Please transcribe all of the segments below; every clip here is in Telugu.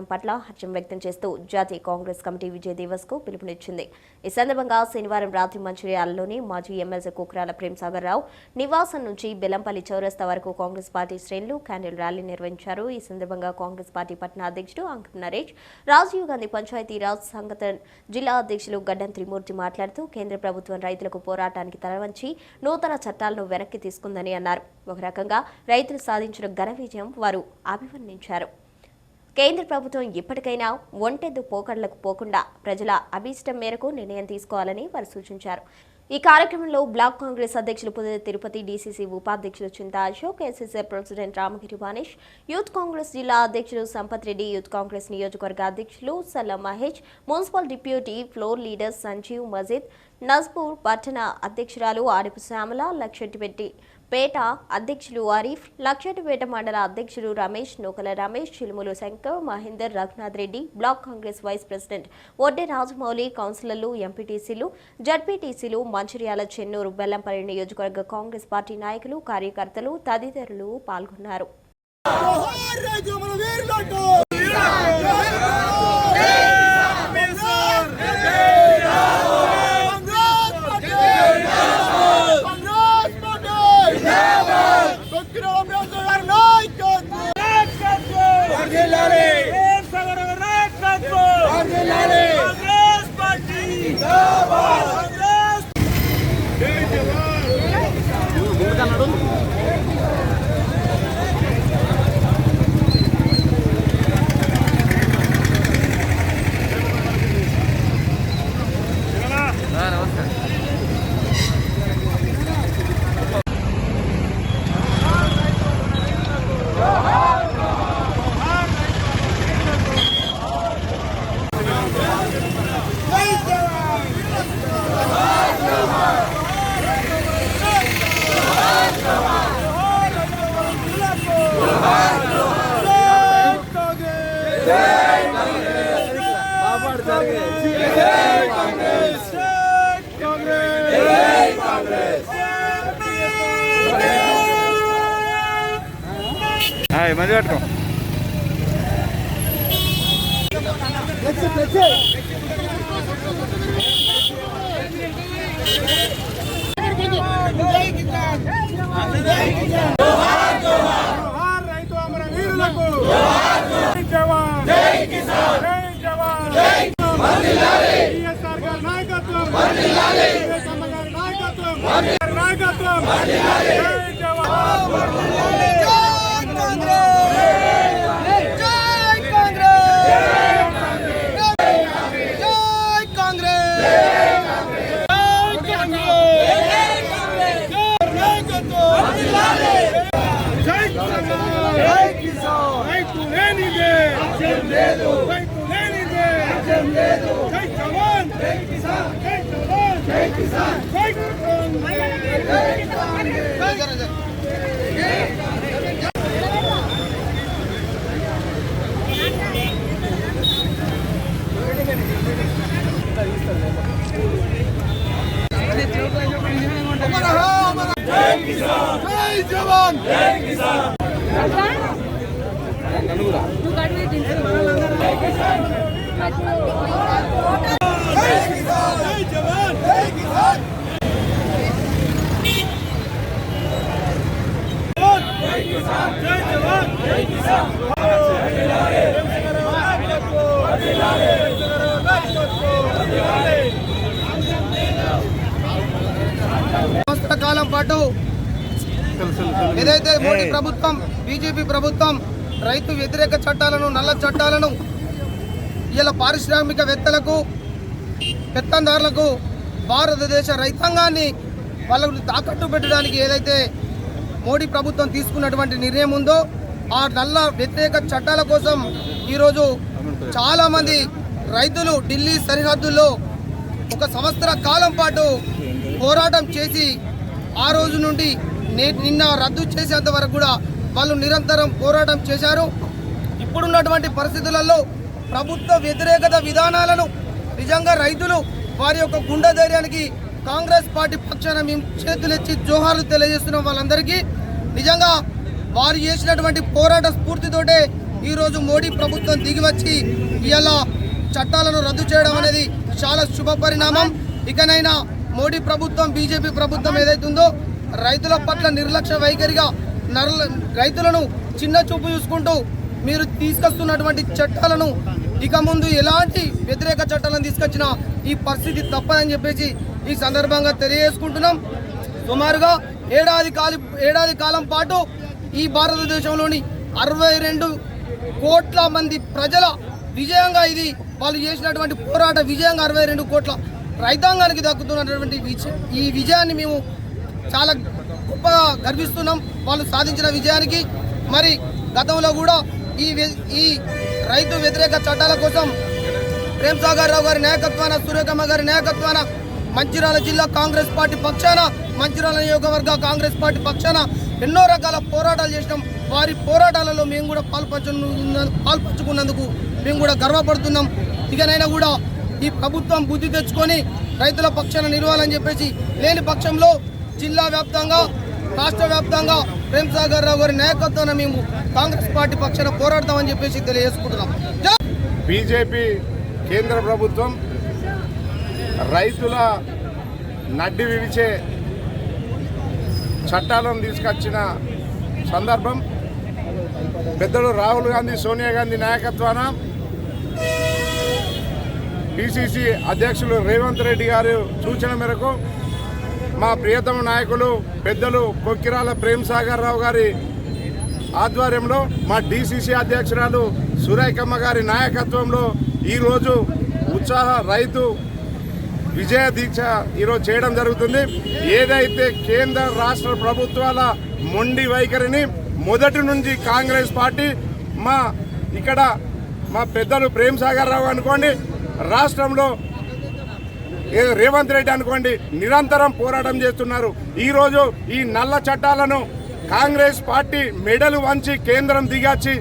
పట్ల హర్షం వ్యక్తం చేస్తూ జాతీయ కాంగ్రెస్ కమిటీ విజయ్ దివస్కు పిలుపునిచ్చింది. ఈ సందర్భంగా శనివారం రాత్రి మంచిర్యాలలోని మాజీ ఎమ్మెల్సీ కుక్రాల ప్రేమసాగర్ రావు నివాసం నుంచి బెల్లంపల్లి చౌరస్తా వరకు కాంగ్రెస్ పార్టీ శ్రేణులు క్యాండిల్ ర్యాలీ నిర్వహించారు. ఈ సందర్భంగా కాంగ్రెస్ పార్టీ పట్టణ అధ్యక్షుడు అంకిత్ నరేష్ రాజీవ్ గాంధీ పంచాయతీరాజ్ సంఘటన జిల్లా అధ్యక్షులు గడ్డం త్రిమూర్తి మాట్లాడుతూ కేంద్ర ప్రభుత్వం రైతులకు పోరాటానికి తరవంచి నూతన చట్టాలను వెనక్కి తీసుకుందని అన్నారు. ఒక రకంగా రైతులు సాధించిన ఘన విజయం వారు అభివర్ణించారు. కేంద్ర ప్రభుత్వం ఇప్పటికైనా ఒంటెద్దు పోకడలకు పోకుండా ప్రజల అభీష్టం మేరకు నిర్ణయం తీసుకోవాలని వారు సూచించారు. ఈ కార్యక్రమంలో బ్లాక్ కాంగ్రెస్ అధ్యక్షులు పుదే తిరుపతి డీసీసీ ఉపాధ్యక్షులు Chinta Ashok SSA president Ramagiri Vanesh youth Congress జిల్లా అధ్యక్షులు సంపత్ రెడ్డి యూత్ కాంగ్రెస్ నియోజకవర్గ అధ్యక్షులు Salla Mahesh municipal deputy floor leader Sanjeev Majeed Najpur పట్టణ అధ్యక్షురాలు ఆడిపు శ్యామల లక్షెట్టిపెట్టి పేట అధ్యక్షులు ఆరిఫ్ లక్షటిపేట మండల అధ్యక్షులు Ramesh Nookala Ramesh Chilumula Shankar Mahender Raghunath Reddy block Congress vice president Odde Rajamouli కౌన్సిలర్లు ఎంపీటీసీలు జడ్పీటీసీలు మంచిర్యాల చెన్నూరు బెల్లంపల్లి నియోజకవర్గ కాంగ్రెస్ పార్టీ నాయకులు కార్యకర్తలు తదితరులు పాల్గొన్నారు. మంది పట్టుకో జోహార్ రైతు అమర వీరులకు జై జవాన్ జై కిసాన్ జై జవాన్ జై వైఎస్ఆర్ గారి నాయకత్వం వివేకమ్మ గారి నాయకత్వం గారి నాయకత్వం జై జవాన్ రైతు లేనిదే రైతు లేనిదే జై జవాన్ జై కిసాన్ జై జవాన్ జై కిసాన్. జై కిసాన్ జై జవాన్ జై జవాన్ జై కిసాన్ జై కిసాన్ జై జవాన్ జై కిసాన్ సంవత్సర కాలం పాటు ఏదైతే మోడీ ప్రభుత్వం బీజేపీ ప్రభుత్వం రైతు వ్యతిరేక చట్టాలను నల్ల చట్టాలను ఇలా పారిశ్రామికవేత్తలకు పెత్తందారులకు భారతదేశ రైతాంగాన్ని వాళ్ళకు తాకట్టు పెట్టడానికి ఏదైతే మోడీ ప్రభుత్వం తీసుకున్నటువంటి నిర్ణయం ఉందో ఆ నల్ల వ్యతిరేక చట్టాల కోసం ఈరోజు చాలామంది రైతులు ఢిల్లీ సరిహద్దుల్లో ఒక సంవత్సర కాలం పాటు పోరాటం చేసి ఆ రోజు నుండి నిన్న రద్దు చేసేంత వరకు కూడా వాళ్ళు నిరంతరం పోరాటం చేశారు. ఇప్పుడున్నటువంటి పరిస్థితులలో ప్రభుత్వ వ్యతిరేకత విధానాలను నిజంగా రైతులు వారి యొక్క గుండె ధైర్యానికి కాంగ్రెస్ పార్టీ పక్షాన మేము చేతులెచ్చి జోహార్లు తెలియజేస్తున్నాం వాళ్ళందరికీ. నిజంగా వారు చేసినటువంటి పోరాట స్ఫూర్తితోటే ఈరోజు మోడీ ప్రభుత్వం దిగివచ్చి ఇలా చట్టాలను రద్దు చేయడం అనేది చాలా శుభ పరిణామం ఇకనైనా మోడీ ప్రభుత్వం బీజేపీ ప్రభుత్వం ఏదైతుందో రైతుల పట్ల నిర్లక్ష్య వైఖరిగా నరల రైతులను చిన్న చూపు చూసుకుంటూ మీరు తీసుకొస్తున్నటువంటి చట్టాలను ఇక ముందు ఎలాంటి వ్యతిరేక చట్టాలను తీసుకొచ్చినా ఈ పరిస్థితి తప్పదని చెప్పేసి ఈ సందర్భంగా తెలియజేసుకుంటున్నాం. సుమారుగా ఏడాది కాలి ఏడాది కాలం పాటు ఈ భారతదేశంలోని అరవై రెండు కోట్ల మంది ప్రజల విజయంగా ఇది వాళ్ళు చేసినటువంటి పోరాట విజయంగా అరవై రెండు కోట్ల రైతాంగానికి దక్కుతున్నటువంటి ఈ విజయాన్ని మేము చాలా గొప్పగా గర్విస్తున్నాం వాళ్ళు సాధించిన విజయానికి. మరి గతంలో కూడా ఈ వ్య- ఈ రైతు వ్యతిరేక చట్టాల కోసం ప్రేమ్ సాగర్ రావు గారి నాయకత్వాన సూర్యకమ్మ గారి నాయకత్వాన మంచిర్యాల జిల్లా కాంగ్రెస్ పార్టీ పక్షాన మంచిర్యాల నియోజకవర్గ కాంగ్రెస్ పార్టీ పక్షాన ఎన్నో రకాల పోరాటాలు చేసినాం. వారి పోరాటాలలో మేము కూడా పాల్పంచు పాల్పంచుకున్నందుకు మేము కూడా గర్వపడుతున్నాం. ఇకనైనా కూడా ఈ ప్రభుత్వం బుద్ధి తెచ్చుకొని రైతుల పక్షాన నిలవాలని చెప్పేసి లేని పక్షంలో జిల్లా వ్యాప్తంగా రాష్ట్ర వ్యాప్తంగా ప్రేమ్ సాగర్ రావు గారి నాయకత్వాన మేము కాంగ్రెస్ పార్టీ పక్షాన పోరాడతామని చెప్పేసి తెలియజేసుకుంటున్నాం. బీజేపీ కేంద్ర ప్రభుత్వం రైతుల నడ్డి విడిచే చట్టాలను తీసుకొచ్చిన సందర్భం పెద్దలు రాహుల్ గాంధీ సోనియా గాంధీ నాయకత్వాన పిసిసి అధ్యక్షులు రేవంత్ రెడ్డి గారు సూచన మేరకు మా ప్రియతమ నాయకులు పెద్దలు కొక్కిరాల ప్రేమ్ సాగర్ రావు గారి ఆధ్వర్యంలో మా డిసిసి అధ్యక్షురాలు సురేఖమ్మ గారి నాయకత్వంలో ఈరోజు ఉత్సాహ రైతు విజయ దీక్ష ఈరోజు చేయడం జరుగుతుంది. ఏదైతే కేంద్ర రాష్ట్ర ప్రభుత్వాల మొండి వైఖరిని మొదటి నుంచి కాంగ్రెస్ పార్టీ మా ఇక్కడ మా పెద్దలు ప్రేమ్ సాగర్ రావు అనుకోండి రాష్ట్రంలో రేవంత్ రెడ్డి అనుకోండి నిరంతరం పోరాటం చేస్తున్నారు. ఈరోజు ఈ నల్ల చట్టాలను కాంగ్రెస్ పార్టీ మెడలు వంచి కేంద్రం దిగాచి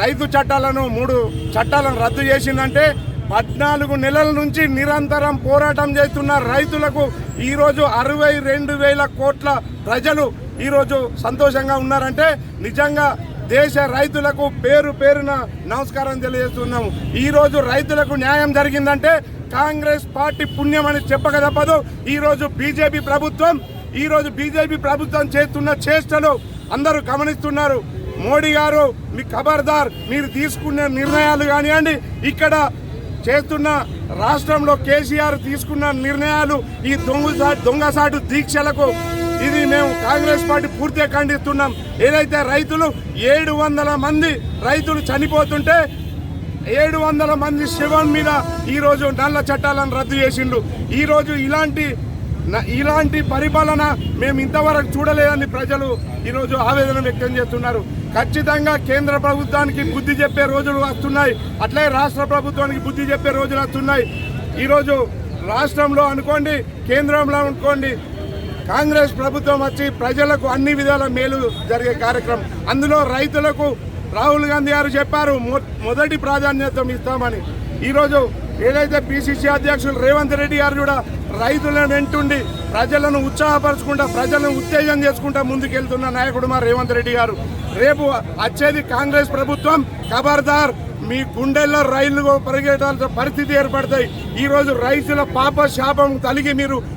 రైతు చట్టాలను మూడు చట్టాలను రద్దు చేసిందంటే పద్నాలుగు నెలల నుంచి నిరంతరం పోరాటం చేస్తున్న రైతులకు ఈరోజు అరవై రెండు వేల కోట్ల ప్రజలు ఈరోజు సంతోషంగా ఉన్నారంటే నిజంగా దేశ రైతులకు పేరు పేరున నమస్కారం తెలియజేస్తున్నాము. ఈరోజు రైతులకు న్యాయం జరిగిందంటే కాంగ్రెస్ పార్టీ పుణ్యం అని చెప్పక తప్పదు. ఈరోజు బీజేపీ ప్రభుత్వం ఈరోజు బీజేపీ ప్రభుత్వం చేస్తున్న చేష్టలు అందరూ గమనిస్తున్నారు. మోడీ గారు మీ ఖబర్దార్ మీరు తీసుకునే నిర్ణయాలు కానివ్వండి ఇక్కడ చేస్తున్న రాష్ట్రంలో కేసీఆర్ తీసుకున్న నిర్ణయాలు ఈ దొంగ దొంగసాటు దీక్షలకు ఇది మేము కాంగ్రెస్ పార్టీ పూర్తిగా ఖండిస్తున్నాం. ఏదైతే రైతులు ఏడు వందల మంది రైతులు చనిపోతుంటే ఏడు వందల మంది శివం మీద ఈరోజు నల్ల చట్టాలను రద్దు చేసిండు ఈరోజు ఇలాంటి ఇలాంటి పరిపాలన మేము ఇంతవరకు చూడలేదని ప్రజలు ఈరోజు ఆవేదన వ్యక్తం చేస్తున్నారు. ఖచ్చితంగా కేంద్ర ప్రభుత్వానికి బుద్ధి చెప్పే రోజులు వస్తున్నాయి. అట్లే రాష్ట్ర ప్రభుత్వానికి బుద్ధి చెప్పే రోజులు వస్తున్నాయి. ఈరోజు రాష్ట్రంలో అనుకోండి కేంద్రంలో అనుకోండి కాంగ్రెస్ ప్రభుత్వం వచ్చి ప్రజలకు అన్ని విధాల మేలు జరిగే కార్యక్రమం. అందులో రైతులకు రాహుల్ గాంధీ గారు చెప్పారు మొ- మొదటి ప్రాధాన్యత ఇస్తామని. ఈరోజు ఏదైతే పిసిసి అధ్యక్షులు రేవంత్ రెడ్డి గారు కూడా రైతులను వెంటుండి ప్రజలను ఉత్సాహపరచుకుంటా ప్రజలను ఉత్తేజం చేసుకుంటా ముందుకెళ్తున్న నాయకుడు మా రేవంత్ రెడ్డి గారు. రేపు వచ్చేది కాంగ్రెస్ ప్రభుత్వం. ఖబర్దార్ మీ గుండెల్లో రైళ్ళు పరిగెట్టాల్సిన పరిస్థితి ఏర్పడతాయి. ఈరోజు రైతుల పాప శాపం కలిగి మీరు